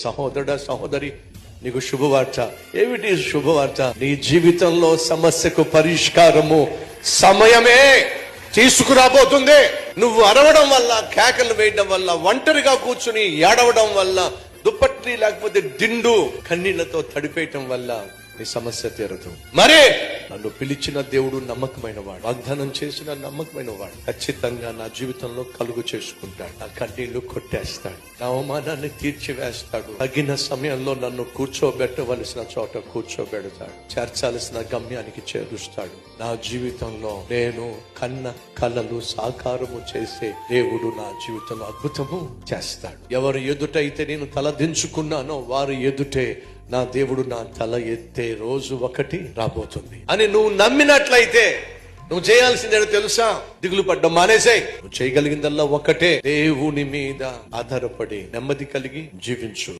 సహోదరుడ సహోదరి నీకు శుభవార్త. ఏమిటి శుభవార్త? నీ జీవితంలో సమస్యకు పరిష్కారము సమయమే తీసుకురాబోతుంది. నువ్వు అరవడం వల్ల కేకలు వేయడం వల్ల ఒంటరిగా కూర్చుని ఏడవడం వల్ల దుప్పటి లేకపోతే దిండు కన్నీళ్ళతో తడిపేయటం వల్ల నీ సమస్య తీరదు. మరే నన్ను పిలిచిన దేవుడు నమ్మకమైన వాడు వాగ్దానం చేసిన నమ్మకమైన వాడు ఖచ్చితంగా నా జీవితంలో కలుగు చేసుకుంటాడు. నా కన్నీళ్ళు కొట్టేస్తాడు. నా అవమానాన్ని తీర్చివేస్తాడు. తగిన సమయంలో నన్ను కూర్చోబెట్టవలసిన చోట కూర్చోబెడతాడు. చేర్చాల్సిన గమ్యానికి చేరుస్తాడు. నా జీవితంలో నేను కన్న కలలు సాకారము చేసే దేవుడు నా జీవితంలో అద్భుతము చేస్తాడు. ఎవరు ఎదుటైతే నేను తలదించుకున్నానో వారు ఎదుటే నా దేవుడు నా తల ఎత్తే రోజు ఒకటి రాబోతుంది. అని నువ్వు నమ్మినట్లయితే నువ్వు చేయాల్సిందే తెలుసా? దిగులు పడ్డం మానేసాయి. నువ్వు చేయగలిగిందల్లా ఒకటే. దేవుని మీద ఆధారపడి నెమ్మది కలిగి జీవించు.